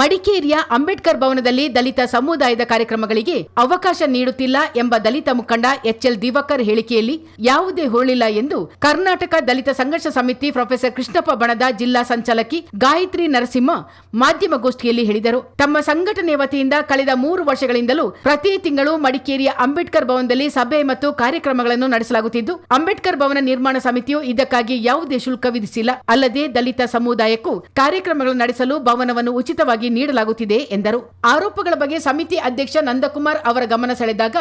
ಮಡಿಕೇರಿಯ ಅಂಬೇಡ್ಕರ್ ಭವನದಲ್ಲಿ ದಲಿತ ಸಮುದಾಯದ ಕಾರ್ಯಕ್ರಮಗಳಿಗೆ ಅವಕಾಶ ನೀಡುತ್ತಿಲ್ಲ ಎಂಬ ದಲಿತ ಮುಖಂಡ ಎಚ್ಎಲ್ ದಿವಾಕರ್ ಹೇಳಿಕೆಯಲ್ಲಿ ಯಾವುದೇ ಹುರುಳಿಲ್ಲ ಎಂದು ಕರ್ನಾಟಕ ದಲಿತ ಸಂಘರ್ಷ ಸಮಿತಿ ಪ್ರೊಫೆಸರ್ ಕೃಷ್ಣಪ್ಪ ಬಣದ ಜಿಲ್ಲಾ ಸಂಚಾಲಕಿ ಗಾಯತ್ರಿ ನರಸಿಂಹ ಮಾಧ್ಯಮಗೋಷ್ಠಿಯಲ್ಲಿ ಹೇಳಿದರು. ತಮ್ಮ ಸಂಘಟನೆ ವತಿಯಿಂದ ಕಳೆದ ಮೂರು ವರ್ಷಗಳಿಂದಲೂ ಪ್ರತಿ ತಿಂಗಳು ಮಡಿಕೇರಿಯ ಅಂಬೇಡ್ಕರ್ ಭವನದಲ್ಲಿ ಸಭೆ ಮತ್ತು ಕಾರ್ಯಕ್ರಮಗಳನ್ನು ನಡೆಸಲಾಗುತ್ತಿದ್ದು, ಅಂಬೇಡ್ಕರ್ ಭವನ ನಿರ್ಮಾಣ ಸಮಿತಿಯು ಇದಕ್ಕಾಗಿ ಯಾವುದೇ ಶುಲ್ಕ ವಿಧಿಸಿಲ್ಲ. ಅಲ್ಲದೆ ದಲಿತ ಸಮುದಾಯಕ್ಕೂ ಕಾರ್ಯಕ್ರಮಗಳು ನಡೆಸಲು ಭವನವನ್ನು ಉಚಿತವಾಗಿ ನೀಡಲಾಗುತ್ತಿದೆ ಎಂದರು. ಆರೋಪಗಳ ಬಗ್ಗೆ ಸಮಿತಿ ಅಧ್ಯಕ್ಷ ನಂದಕುಮಾರ್ ಅವರ ಗಮನ ಸೆಳೆದಾಗ,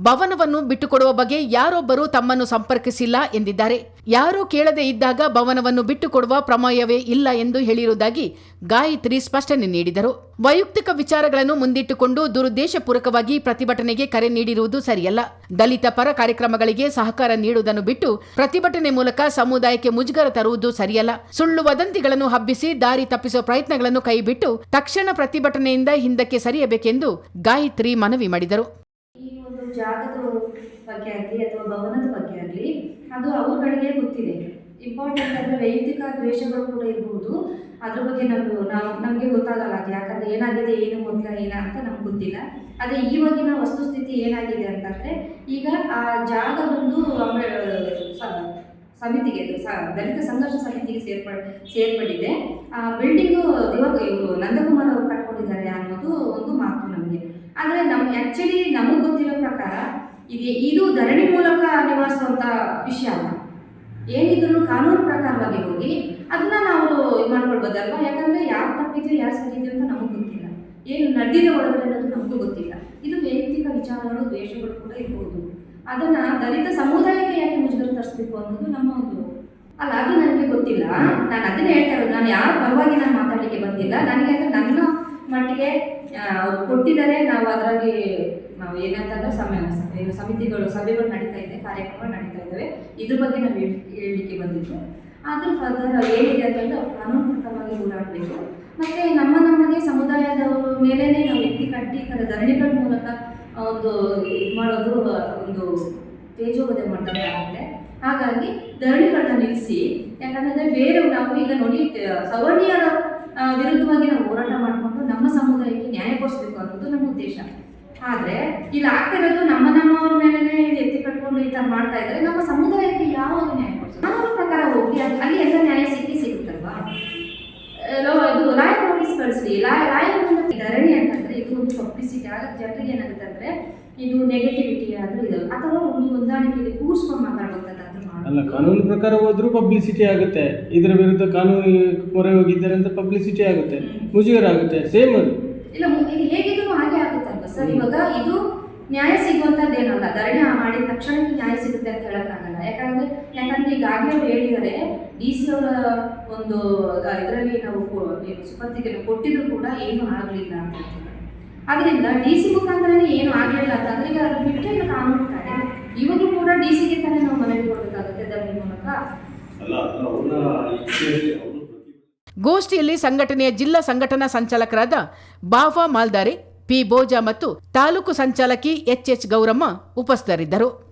ಭವನವನ್ನು ಬಿಟ್ಟುಕೊಡುವ ಬಗ್ಗೆ ಯಾರೊಬ್ಬರು ತಮ್ಮನ್ನು ಸಂಪರ್ಕಿಸಿಲ್ಲ ಎಂದಿದ್ದಾರೆ. ಯಾರೂ ಕೇಳದೆ ಇದ್ದಾಗ ಭವನವನ್ನು ಬಿಟ್ಟುಕೊಡುವ ಪ್ರಮೇಯವೇ ಇಲ್ಲ ಎಂದು ಹೇಳಿರುವುದಾಗಿ ಗಾಯತ್ರಿ ಸ್ಪಷ್ಟನೆ ನೀಡಿದರು. ವೈಯಕ್ತಿಕ ವಿಚಾರಗಳನ್ನು ಮುಂದಿಟ್ಟುಕೊಂಡು ದುರುದ್ದೇಶಪೂರ್ವಕವಾಗಿ ಪ್ರತಿಭಟನೆಗೆ ಕರೆ ನೀಡಿರುವುದು ಸರಿಯಲ್ಲ. ದಲಿತ ಪರ ಕಾರ್ಯಕ್ರಮಗಳಿಗೆ ಸಹಕಾರ ನೀಡುವುದನ್ನು ಬಿಟ್ಟು ಪ್ರತಿಭಟನೆ ಮೂಲಕ ಸಮುದಾಯಕ್ಕೆ ಮುಜುಗರ ತರುವುದು ಸರಿಯಲ್ಲ. ಸುಳ್ಳು ವದಂತಿಗಳನ್ನು ಹಬ್ಬಿಸಿ ದಾರಿ ತಪ್ಪಿಸುವ ಪ್ರಯತ್ನಗಳನ್ನು ಕೈಬಿಟ್ಟು ತಕ್ಷಣ ಪ್ರತಿಭಟನೆಯಿಂದ ಹಿಂದಕ್ಕೆ ಸರಿಯಬೇಕೆಂದು ಗಾಯತ್ರಿ ಮನವಿ ಮಾಡಿದರು. ಇಂಪಾರ್ಟೆಂಟ್ ಅಂದರೆ ವೈಯಕ್ತಿಕ ದ್ವೇಷಗಳು ಕೂಡ ಇರ್ಬೋದು. ಅದ್ರ ಬಗ್ಗೆ ನಾವು ನಾವು, ನಮಗೆ ಗೊತ್ತಾಗಲ್ಲ ಅದು ಯಾಕಂದರೆ ಏನಾಗಿದೆ, ಏನು ಮೊದಲ, ಏನ ಅಂತ ನಮ್ಗೆ ಗೊತ್ತಿಲ್ಲ. ಆದರೆ ಇವಾಗಿನ ವಸ್ತುಸ್ಥಿತಿ ಏನಾಗಿದೆ ಅಂತಂದರೆ, ಈಗ ಆ ಜಾಗ ಬಂದು ಸಮಿತಿಗೆ ಅದು ದಲಿತ ಸಂಘರ್ಷ ಸಮಿತಿಗೆ ಸೇರ್ಪಡೆ ಸೇರ್ಪಡಿದೆ. ಆ ಬಿಲ್ಡಿಂಗು ಇವಾಗ ಇವರು ನಂದಕುಮಾರ್ ಅವರು ಕಟ್ಕೊಂಡಿದ್ದಾರೆ ಅನ್ನೋದು ಒಂದು ಮಾತು ನಮಗೆ. ಆದರೆ ನಮ್ಮ ಆ್ಯಕ್ಚುಲಿ ನಮಗೆ ಗೊತ್ತಿರೋ ಪ್ರಕಾರ, ಇದು ಇದು ಧರಣಿ ಮೂಲಕ ನಿವಾರಿಸುವಂಥ ವಿಷಯ ಅಲ್ಲ. ಏನಿದ್ರು ಕಾನೂನು ನಾವು ಇದು ಯಾಕಂದ್ರೆ ಯಾರು ತಪ್ಪಿದೆ ಯಾರು ಸರಿದೆ ಅಂತ ನಮಗೆ ಗೊತ್ತಿಲ್ಲ. ಏನು ನಡೆದಿದೆ ಒಳಗಡೆ ಅನ್ನೋದು ನಮಗೂ ಗೊತ್ತಿಲ್ಲ. ಇದು ವೈಯಕ್ತಿಕ ವಿಚಾರಗಳು, ದ್ವೇಷಗಳು ಕೂಡ ಇರ್ಬೋದು. ಅದನ್ನು ದಲಿತ ಸಮುದಾಯಕ್ಕೆ ಯಾಕೆ ಮುಜುಗರ ತರಿಸ್ಬೇಕು ಅನ್ನೋದು ನಮ್ಮ ಒಂದು ಅಲ್ಲ, ಅದು ನನಗೆ ಗೊತ್ತಿಲ್ಲ. ನಾನು ಅದನ್ನೇ ಹೇಳ್ತಾ ಇರೋದು. ನಾನು ಯಾರ ಪರವಾಗಿ ನಾನು ಮಾತಾಡಲಿಕ್ಕೆ ಬಂದಿಲ್ಲ. ನನಗೆ ಅಂದರೆ ನನ್ನ ಮಟ್ಟಿಗೆ ಅವ್ರು ಕೊಟ್ಟಿದ್ದಾರೆ. ನಾವು ಅದರಲ್ಲಿ ನಾವು ಏನಂತಂದ್ರೆ ಸಮಯ ಏನು ಸಮಿತಿಗಳು, ಸಭೆಗಳು ನಡೀತಾ ಇದೆ, ಕಾರ್ಯಕ್ರಮಗಳು ನಡೀತಾ ಇದ್ದಾವೆ. ಇದ್ರ ಬಗ್ಗೆ ನಾವು ಹೇಳಿ ಹೇಳಲಿಕ್ಕೆ ಬಂದಿದ್ದು. ಆದರೂ ಫರ್ದರ್ ಏನಿದೆ ಅವ್ರು ಕಾನೂನುಬದ್ಧವಾಗಿ ಹೋರಾಡಬೇಕು ಮತ್ತು ನಮ್ಮ ನಮ್ಮದೇ ಸಮುದಾಯದವರ ಮೇಲೇ ನಾವು ಎತ್ತಿ ಕಟ್ಟಿ ಧರಣಿಗಳ ಮೂಲಕ ಒಂದು ಇದು ಮಾಡೋದು ಒಂದು ತೇಜೋವಧೆ ಆಗುತ್ತೆ. ಹಾಗಾಗಿ ಧರಣಿಗಳನ್ನ ನಿಲ್ಲಿಸಿ ಯಾಕಂದರೆ ಬೇರೆ ನಾವು ಈಗ ನೋಡಿ, ಸವರ್ಣೀಯರ ವಿರುದ್ಧವಾಗಿ ನಾವು ಹೋರಾಟ ಮಾಡಿಕೊಂಡು ನಮ್ಮ ಸಮುದಾಯಕ್ಕೆ ನ್ಯಾಯ ಕೊಡಿಸ್ಬೇಕು ಅನ್ನೋದು ನಮ್ಮ ಉದ್ದೇಶ. ಆದರೆ ಇಲ್ಲಿ ಆಗ್ತಿರೋದು ನಮ್ಮ ನಮ್ಮವ್ರ ಮೇಲೆ ಎತ್ತಿ ಕಟ್ಕೊಂಡು ಈ ಥರ ಮಾಡ್ತಾ ಇದ್ದಾರೆ. ನಮ್ಮ ಸಮುದಾಯಕ್ಕೆ ಯಾವಾಗ ನ್ಯಾಯ ಕೊಡಿಸೋದು ಕಾನೂನು ಪ್ರಕಾರ ಹೋಗಿ ಅಲ್ಲಿ ಅಲ್ಲಿ ಎಲ್ಲ ನ್ಯಾಯ ಸಿಕ್ಕಿ ಸಿಗುತ್ತಲ್ವಾ ಆ, ಲೋ- ಇದು ಲಾಯರ್ ನೋಟಿಸ್ ಕಳಿಸ್ಲಿ ಲಾಯ್ ಲಾಯರ್ ಧರಣಿ ಅಂತಂದ್ರೆ ಇದು ಒಂದು ಪಬ್ಲಿಸಿಟಿ ಆಗ ಜನರಿಗೆ ಏನಾಗುತ್ತೆ ಅಂದರೆ ಇದು ನೆಗೆಟಿವಿಟಿ ಆದ್ರೂ ಇದು. ಅಥವಾ ಒಂದು ಹೊಂದಾಣಿಕೆಯಲ್ಲಿ ಕೂರಿಸ್ಕೊಂಡು ಮಾತಾಡುವಂಥದ್ದು ಅಲ್ಲ ಕಾನೂನು ಪ್ರಕಾರ ಹೋದ್ರೂ ಪಬ್ಲಿಸಿಟಿ ಆಗುತ್ತೆ. ಇದರ ವಿರುದ್ಧ ಕಾನೂನು ಮೊರೆ ಹೋಗಿದ್ದಾರೆ ಅಂತ ಪಬ್ಲಿಸಿಟಿ ಆಗುತ್ತೆ. ಮುಜುಗರ ಆಗುತ್ತೆ. ಸೇಮ್ ಅದು. ಇಲ್ಲ ಇದು ಹೇಗಿದ್ರು ಹಾಗೆ ಆಗುತ್ತೆ ಸರ್? ಇವಾಗ ಇದು ನ್ಯಾಯ ಸಿಗುವಂಥದ್ದೇನಲ್ಲ ಧರಣಿ ಮಾಡಿದ ತಕ್ಷಣಕ್ಕೆ ನ್ಯಾಯ ಸಿಗುತ್ತೆ ಅಂತ ಹೇಳೋಕ್ಕಾಗಲ್ಲ. ಯಾಕಂದ್ರೆ ಯಾಕಂದ್ರೆ ಈಗಾಗಲೇ ಅವ್ರು ಹೇಳಿದ್ದಾರೆ ಡಿ ಸಿ ಅವರ ಒಂದು ಇದರಲ್ಲಿ ನಾವು ಕೊ- ಏನು ಸುಪತ್ತಿಗೆ ಕೊಟ್ಟಿದ್ರು ಕೂಡ ಏನು ಆಗಲಿಲ್ಲ ಅಂತ ಹೇಳ್ತಾರೆ. ಅದರಿಂದ ಡಿ ಸಿ ಮುಖಾಂತರನೇ ಏನು ಆಗಲಿಲ್ಲ ಅಂತಂದ್ರೆ ಈಗ ಅದು ಬಿಟ್ಟರೆ ಈಗ ಕಾನೂನು ಇವಾಗಲೂ ಕೂಡ ಡಿ ಸಿಗೆ ತಾನೇ ನಾವು ಮನವಿ ಕೊಡಬೇಕಾಗುತ್ತೆ ಧರಣಿ ಮೂಲಕ. ಗೋಷ್ಠಿಯಲ್ಲಿ ಸಂಘಟನೆಯ ಜಿಲ್ಲಾ ಸಂಘಟನಾ ಸಂಚಾಲಕರಾದ ಬಾಫಾ ಮಾಲ್ದಾರೆ ಪಿ. ಬೋಜ ಮತ್ತು ತಾಲೂಕು ಸಂಚಾಲಕಿ ಎಚ್ಎಚ್ ಗೌರಮ್ಮ ಉಪಸ್ಥಿತರಿದ್ದರು.